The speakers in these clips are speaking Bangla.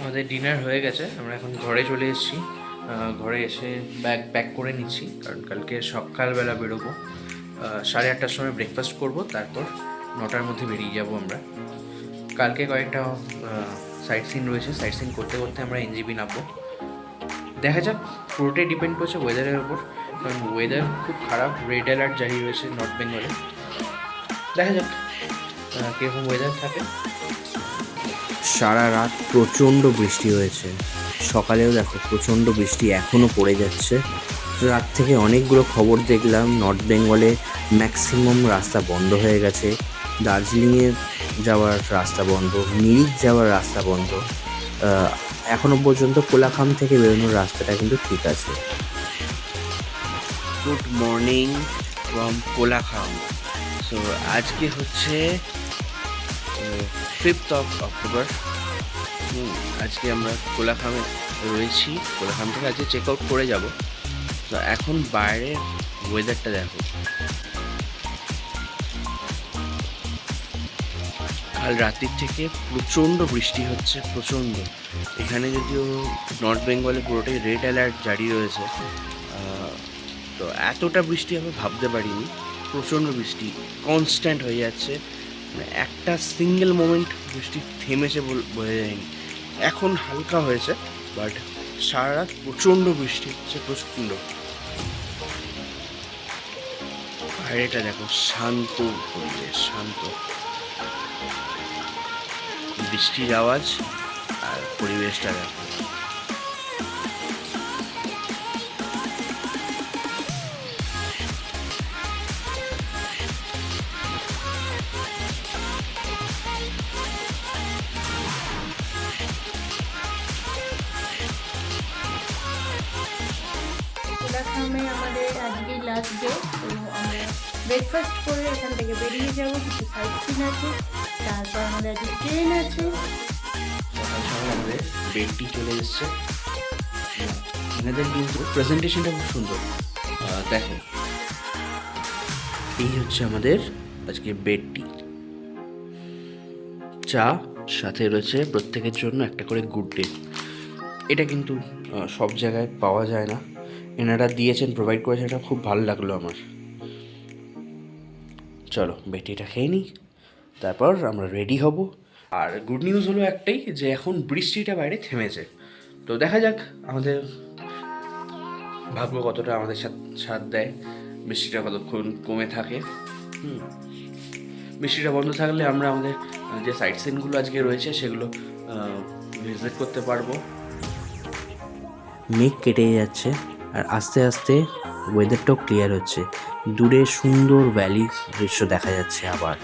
আমাদের ডিনার হয়ে গেছে, আমরা এখন ঘরে চলে এসেছি। ঘরে এসে ব্যাগ প্যাক করে নিচ্ছি, কারণ কালকে সকালবেলা বেরোবো। সাড়ে আটটার সময় ব্রেকফাস্ট করব, তারপর নটার মধ্যে বেরিয়ে যাব আমরা। কালকে কয়েকটা সাইট সিন রয়েছে সাইট সিন করতে করতে আমরা এনজিবি নামবো। দেখা যাক, পুরোটাই ডিপেন্ড করছে ওয়েদারের ওপর কারণ ওয়েদার খুব খারাপ রেড অ্যালার্ট জারি রয়েছে নর্থ বেঙ্গলে দেখা যাক কীরকম ওয়েদার থাকে। সারা রাত প্রচণ্ড বৃষ্টি হয়েছে। সকালেও দেখো প্রচণ্ড বৃষ্টি এখনও পড়ে যাচ্ছে। রাত থেকে অনেকগুলো খবর দেখলাম নর্থ বেঙ্গলে ম্যাক্সিমাম রাস্তা বন্ধ হয়ে গেছে। দার্জিলিংয়ে যাওয়ার রাস্তা বন্ধ মিরিক যাওয়ার রাস্তা বন্ধ। আহ, এখনও পর্যন্ত কোলাখাম থেকে বেরোনোর রাস্তাটা কিন্তু ঠিক আছে। Good morning from Kolakham. So আজকে হচ্ছে ফিফথ অফ অক্টোবর আজকে আমরা কোলাখামে রয়েছি। কোলাখাম থেকে আজকে চেক আউট করে যাব। তো এখন বাইরের ওয়েদারটা দেখো। কাল রাত্রির থেকে প্রচণ্ড বৃষ্টি হচ্ছে, প্রচণ্ড। এখানে যদিও নর্থ বেঙ্গলে পুরোটাই রেড অ্যালার্ট জারি রয়েছে তো এতটা বৃষ্টি আমি ভাবতে পারিনি। প্রচণ্ড বৃষ্টি কনস্ট্যান্ট হয়ে যাচ্ছে। মানে একটা সিঙ্গেল মোমেন্ট বৃষ্টি থেমেছে বোঝা যায়নি। এখন হালকা হয়েছে বাট সারা রাত প্রচণ্ড বৃষ্টি হচ্ছে প্রচণ্ড। বাইরেটা দেখো, শান্ত পরিবেশ, শান্ত। বৃষ্টির আওয়াজ আর পরিবেশটা দেখো। কোলাখামে আমাদের আজকে লাস্ট ডে তো আমরা ব্রেকফাস্ট করে এখান থেকে বেরিয়ে কিছু সাইট সিন আছে, তারপর আমাদের আজকে ট্রেন আছে। সকাল সকাল আমাদের চলে এসছে। এনাদের কিন্তু প্রেজেন্টেশনটা খুব সুন্দর। দেখো। এই হচ্ছে আমাদের আজকে বেডটি চা, সাথে রয়েছে প্রত্যেকের জন্য একটা করে গুড ডে। এটা কিন্তু সব জায়গায় পাওয়া যায় না। এনারা দিয়েছেন প্রোভাইড করেছেন, এটা খুব ভালো লাগল আমার। চলো, বেটিটা খেয়ে নিই। তারপর আমরা রেডি হব। আর গুড নিউজ হলো একটাই, যে এখন বৃষ্টিটা বাইরে থেমেছে। তো দেখা যাক, আমাদের ভাগ্য কতটা আমাদের সাথ দেয়। বৃষ্টিটা কতক্ষণ কমে থাকে। হুম। বৃষ্টিটা বন্ধ থাকলে আমরা আমাদের যে সাইট সিনগুলো আজকে রয়েছে, সেগুলো ভিজিট করতে পারব। মেঘ কেটে যাচ্ছে। আর আস্তে আস্তে ওয়েদারটাও ক্লিয়ার হচ্ছে দূরে সুন্দর ভ্যালি দৃশ্য দেখা যাচ্ছে আবার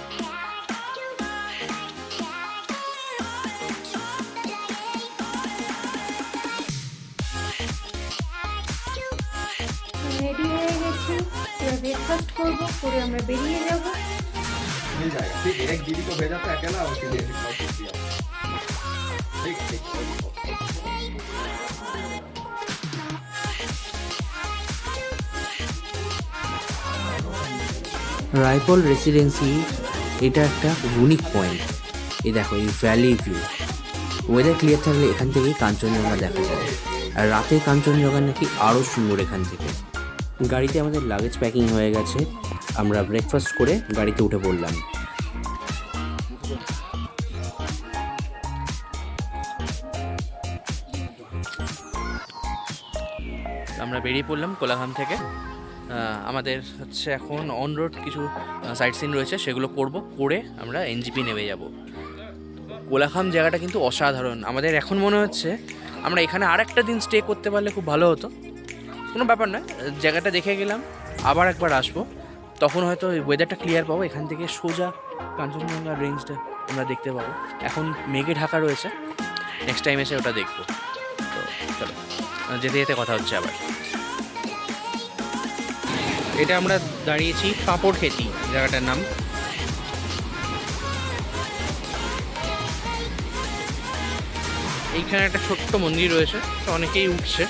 রেডি হয়ে গেছি এবার ব্রেকফাস্ট করবো করে আমরা বেরিয়ে যাব मिल जाएगा ठीक है एक दीदी को भेजा था अकेला उसके लिए बहुत शुक्रिया ठीक ठीक রায়পল রেসিডেন্সি, এটা একটা ইউনিক পয়েন্ট এই দেখো, এই ভ্যালি ভিউ ওয়েদার ক্লিয়ার থাকলে এখান থেকেই কাঞ্চনজঙ্ঘা দেখা যায়। আর রাতে কাঞ্চনজঙ্ঘা নাকি আরও সুন্দর এখান থেকে। গাড়িতে আমাদের লাগেজ প্যাকিং হয়ে গেছে। আমরা ব্রেকফাস্ট করে গাড়িতে উঠে পড়লাম। আমরা বেরিয়ে পড়লাম কোলাঘাম থেকে। আমাদের হচ্ছে এখন অন রোড কিছু সাইট সিন রয়েছে, সেগুলো করব, করে আমরা এনজিপি নেমে যাব। কোলাখাম জায়গাটা কিন্তু অসাধারণ। আমাদের এখন মনে হচ্ছে আমরা এখানে আর একটা দিন স্টে করতে পারলে খুব ভালো হতো। কোনো ব্যাপার নয়, জায়গাটা দেখে গেলাম, আবার একবার আসব। তখন হয়তো ওয়েদারটা ক্লিয়ার পাবো, এখান থেকে সোজা কাঞ্চনজঙ্ঘা রেঞ্জটা আমরা দেখতে পাবো। এখন মেঘে ঢাকা রয়েছে নেক্সট টাইম এসে ওটা দেখব। তো চলো যেতে যেতে কথা হচ্ছে আবার। এটা আমরা দাঁড়িয়েছি পাঁপড় খেতি, জায়গাটার নাম। এইখানে একটা ছোট্ট মন্দির রয়েছে, তো অনেকেই উঠছে।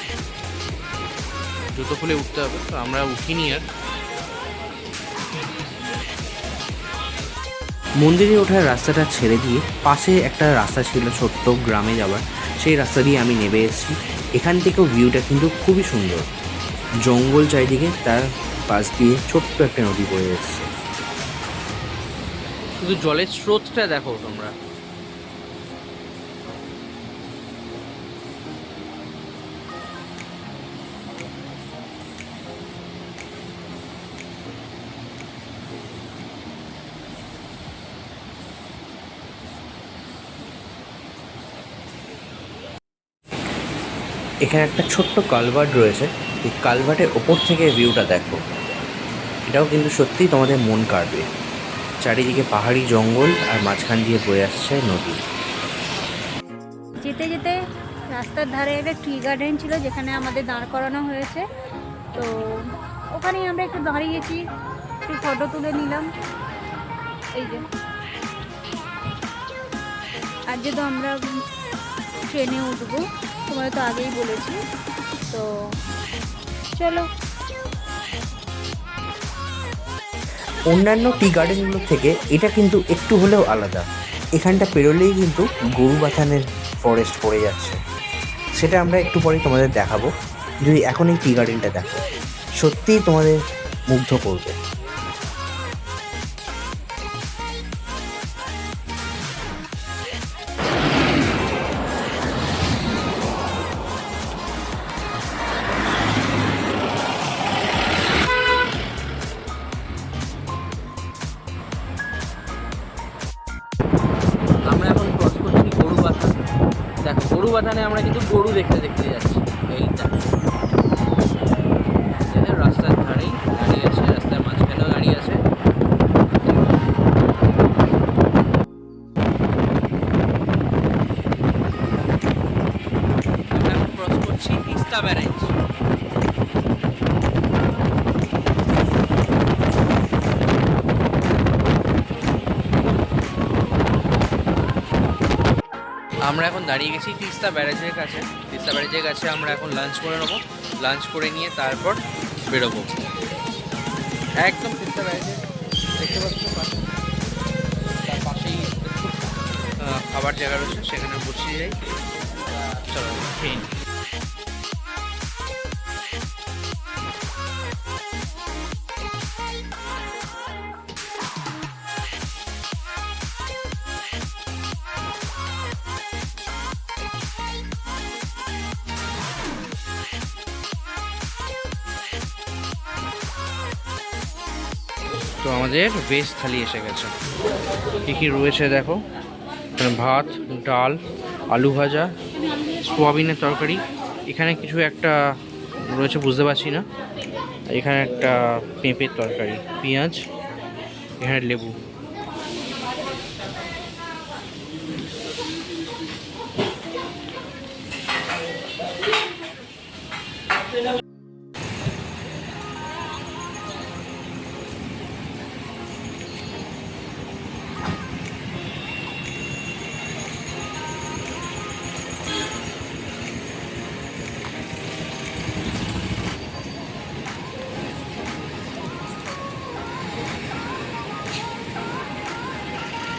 জুতো খুলে উঠতে হবে, তো আমরা উঠিনি আর। মন্দিরে ওঠার রাস্তাটা ছেড়ে দিয়ে পাশে একটা রাস্তা ছিল ছোট্ট গ্রামে যাওয়ার, সেই রাস্তা দিয়ে আমি নেমে এসেছি। এখান থেকেও ভিউটা কিন্তু খুবই সুন্দর। জঙ্গল চারিদিকে তার পাশ দিয়ে ছোট্ট একটা নদী বয়ে এসছে। শুধু জলের স্রোতটা দেখো তোমরা। এখানে একটা ছোট্ট কালভার্ট রয়েছে। এই কালভার্টের ওপর থেকে ভিউটা দেখো। এটাও কিন্তু সত্যিই তোমাদের মন কাড়বে। চারিদিকে পাহাড়ি জঙ্গল আর মাঝখান দিয়ে বয়ে আসছে নদী। যেতে যেতে রাস্তার ধারে একটা ট্রি গার্ডেন ছিল যেখানে আমাদের দাঁড় করানো হয়েছে। তো ওখানেই আমরা একটু দাঁড়িয়েছি একটু ফটো তুলে নিলাম। এই যে। আর যেহেতু আমরা ট্রেনে উঠবো, তোমায় তো আগেই বলেছি, তো চলো। অন্যান্য টি গার্ডেনগুলো থেকে এটা কিন্তু একটু হলেও আলাদা। এখানটা পেরোলেই কিন্তু গরু বাথানের ফরেস্ট পড়ে যাচ্ছে। সেটা আমরা একটু পরেই তোমাদের দেখাবো। যদি এখন এই টি গার্ডেনটা দেখো, সত্যিই তোমাদের মুগ্ধ করবে। তিস্তা ব্যারেজ আমরা এখন দাঁড়িয়ে গেছি তিস্তা ব্যারেজের কাছে। তিস্তা ব্যারেজের কাছে আমরা এখন লাঞ্চ করে নেব। লাঞ্চ করে নিয়ে তারপর বেরোবো। একদম তিস্তা ব্যারেজের দেখতে পাচ্ছ তার পাশেই খাবার জায়গা রয়েছে, সেখানে বসে যাই। চলো, খেয়ে তো আমাদের ভেজ থালি এসে গেছে। কী কী রয়েছে দেখো? ভাত, ডাল, আলু ভাজা, সোয়াবিনের তরকারি। এখানে কিছু একটা রয়েছে, বুঝতে পারছি না। এখানে একটা পেঁপের তরকারি, পেঁয়াজ, এখানে লেবু।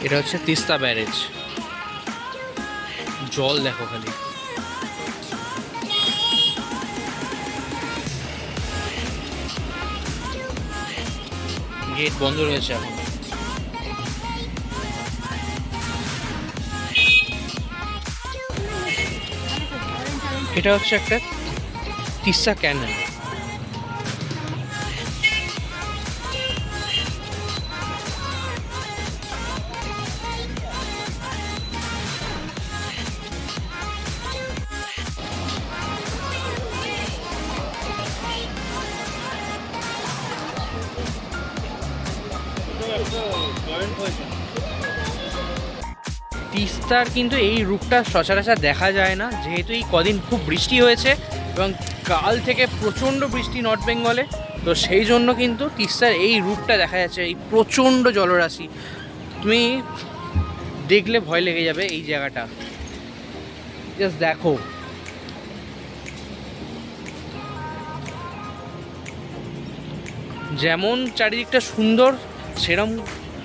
এটা হচ্ছে তিস্তা ব্যারেজ। জল দেখো খালি। গেট বন্ধ রয়েছে এখন। এটা হচ্ছে একটা তিস্তা ক্যানেল। তিস্তার কিন্তু এই রূপটা সচরাচর দেখা যায় না, যেহেতু এই কদিন খুব বৃষ্টি হয়েছে এবং কাল থেকে প্রচণ্ড বৃষ্টি নর্থ বেঙ্গলে। তো সেই জন্য কিন্তু তিস্তার এই রূপটা দেখা যাচ্ছে, এই প্রচণ্ড জলরাশি। তুমি দেখলে ভয় লেগে যাবে এই জায়গাটা। জাস্ট দেখো। যেমন চারিদিকটা সুন্দর, সেরম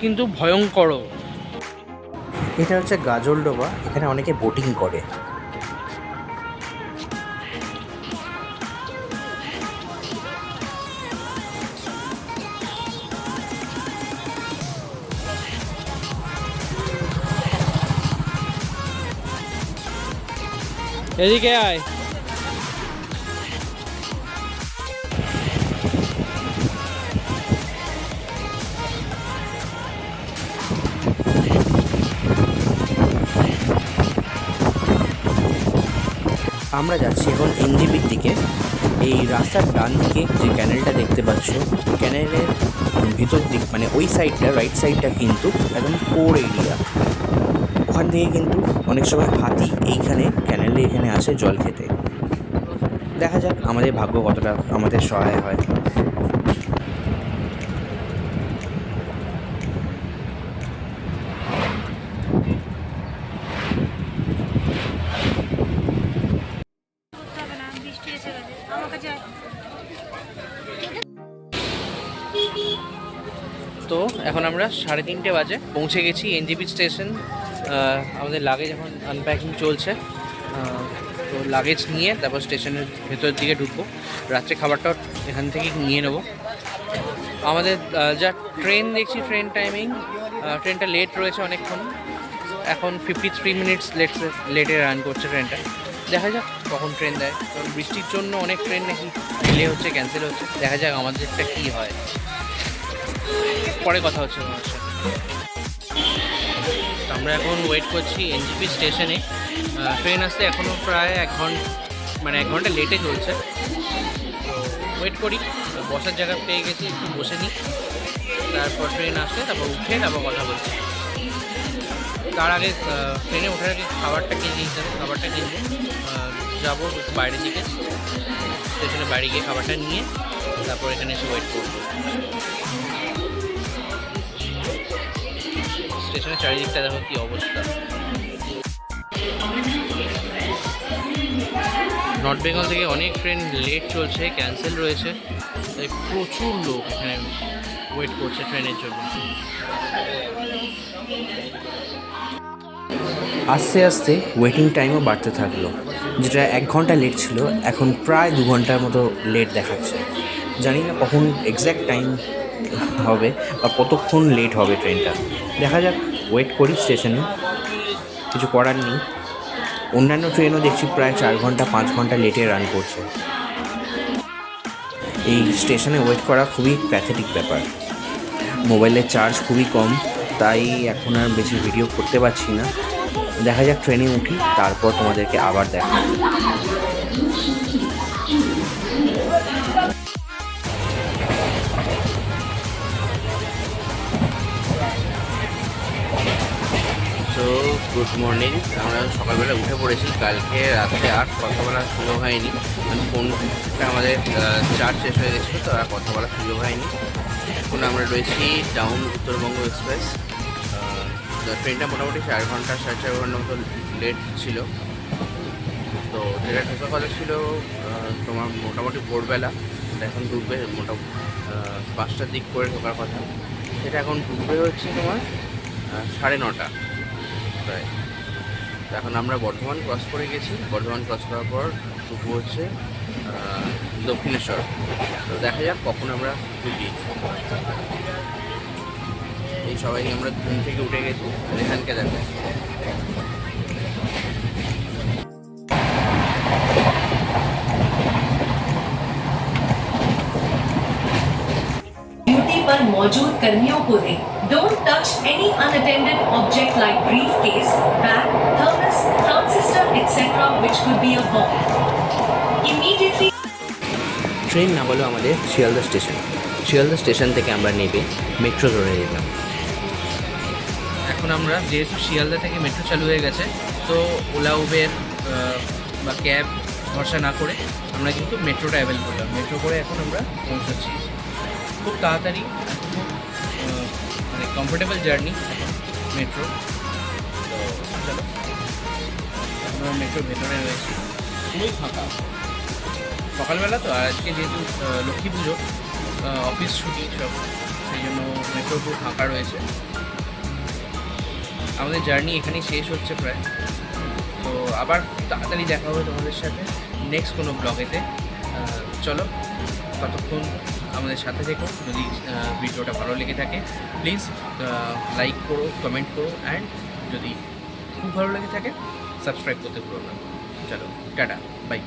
কিন্তু ভয়ঙ্করও। এটা হচ্ছে গাজলডোবা এখানে অনেকে বোটিং করে। এদিকে আয়। আমরা যাচ্ছি এখন এনজিপির দিকে। এই রাস্তার ডান দিকে যে ক্যানেলটা দেখতে পাচ্ছ ক্যানেলের ভিতর দিক মানে ওই সাইডটা রাইট সাইডটা কিন্তু একদম কোর এরিয়া ওখান থেকে কিন্তু অনেক সময় হাতি এইখানে ক্যানেলে এখানে আসে জল খেতে। দেখা যাক আমাদের ভাগ্য কতটা আমাদের সহায় হয়। আমরা সাড়ে তিনটে বাজে পৌঁছে গেছি এনজিপি স্টেশন আমাদের লাগেজ এখন আনপ্যাকিং চলছে। তো লাগেজ নিয়ে তারপর স্টেশনের ভেতরের দিকে ঢুকবো। রাত্রে খাবারটাও এখান থেকে নিয়ে নেব। আমাদের যা ট্রেন দেখছি ট্রেন টাইমিং ট্রেনটা লেট রয়েছে অনেকক্ষণ। এখন ফিফটি থ্রি মিনিটস লেট লেটে রান করছে ট্রেনটা দেখা যাক কখন ট্রেন দেয়। কারণ বৃষ্টির জন্য অনেক ট্রেন নাকি ডিলে হচ্ছে ক্যান্সেল হচ্ছে। দেখা যাক আমাদেরটা কী হয়। পরে কথা হচ্ছে তোমার সাথে। আমরা এখন ওয়েট করছি এনজিপি স্টেশনে ট্রেন আসতে এখনও প্রায় এক ঘণ্টা মানে এক ঘণ্টা লেটে চলছে। ওয়েট করি। বসার জায়গা পেয়ে গেছি, একটু বসে নিই। তারপর ট্রেন আসলে তারপর উঠে তারপর কথা বলছি। তার আগে ট্রেনে ওঠার আগে খাবারটা কিনে নিতে হবে, খাবারটা কিনবো যাব বাইরে দিকে। স্টেশনের বাইরে গিয়ে খাবারটা নিয়ে, তারপর এখানে এসে ওয়েট করব। স্টেশনের চারিদিকটা দেখো কি অবস্থা। নর্থ বেঙ্গল থেকে অনেক ট্রেন লেট চলছে ক্যান্সেল রয়েছে। তাই প্রচুর লোক এখানে ওয়েট করছে ট্রেনের জন্য। আস্তে আস্তে ওয়েটিং টাইমও বাড়তে থাকল, যেটা এক ঘণ্টা লেট ছিল, এখন প্রায় দু ঘণ্টার মতো লেট দেখাচ্ছে। জানি না কখন এক্স্যাক্ট টাইম হবে বা কতক্ষণ লেট হবে ট্রেনটা দেখা যাক ওয়েট করি স্টেশনে কিছু করার নেই। অন্যান্য ট্রেনও দেখছি প্রায় চার ঘণ্টা, পাঁচ ঘণ্টা লেটে রান করছে। এই স্টেশনে ওয়েট করা খুবই প্যাথেটিক ব্যাপার। মোবাইলের চার্জ খুবই কম, তাই এখন আর বেশি ভিডিও করতে পারছি না। দেখা যাক ট্রেনে উঠি, তারপর তোমাদেরকে আবার দেখা। Good morning. আমরা সকালবেলা উঠে পড়েছি। কালকে রাত্রে আর কথা বলার সুযোগ হয়নি। মানে ফোনটা আমাদের চার্জ শেষ হয়ে গেছিল, তো আর কথা বলার সুযোগ হয়নি। এখন আমরা রয়েছি টাউন উত্তরবঙ্গ এক্সপ্রেস ট্রেনটা মোটামুটি চার ঘণ্টা, সাড়ে চার ঘণ্টা মতো লেট ছিল। তো যেটা ঢোকার কথা ছিল তোমার মোটামুটি ভোরবেলা। এখন ঢুকবে মোটামুটি পাঁচটার দিক করে ঢোকার কথা। সেটা এখন ঢুকবে হচ্ছে তোমার সাড়ে নটা। প্রায় তো এখন আমরা বর্ধমান ক্রস করে গেছি বর্ধমান ক্রস করার পর ঢুকবো হচ্ছে আহ, দক্ষিণেশ্বর তো দেখা যাক কখন আমরা ঢুকি এই সবাই আমরা ঘুম থেকে উঠে গেছি আর এখানকে দেখো ड्यूटी पर मौजूद कर्मियों को दें Don't touch any unattended object like briefcase, bag, thermos, sound system, etc. which could be a bomb. Immediately train নামালো আমাদের শিয়ালদা স্টেশন শিয়ালদা স্টেশন থেকে আমরা নেবে মেট্রো ধরে নিলাম এখন আমরা যেহেতু শিয়ালদা থেকে মেট্রো চালু হয়ে গেছে তো ওলা উবের বা ক্যাব ভরসা না করে আমরা কিন্তু মেট্রোটা অ্যাভেল করলাম মেট্রো করে এখন আমরা পৌঁছাচ্ছি খুব তাড়াতাড়ি খুব মানে কমফোর্টেবল জার্নি মেট্রো তো চলো আমরা মেট্রোর ভেতরে রয়েছি, খুবই ফাঁকা। সকালবেলা তো আজকে যেহেতু লক্ষ্মী পুজো অফিস ছুটি সব, সেই জন্য মেট্রো খুব ফাঁকা রয়েছে। আমাদের জার্নি এখানেই শেষ হচ্ছে প্রায়। তো আবার তাড়াতাড়ি দেখা হবে তোমাদের সাথে নেক্সট কোনো ব্লগেতে চলো, ততক্ষণ আমাদের সাথে থেকো। যদি ভিডিওটা ভালো লেগে থাকে প্লিজ লাইক করো কমেন্ট করো অ্যান্ড যদি খুব ভালো লেগে থাকে সাবস্ক্রাইব করতে ভুলো না। চলো, টাটা বাই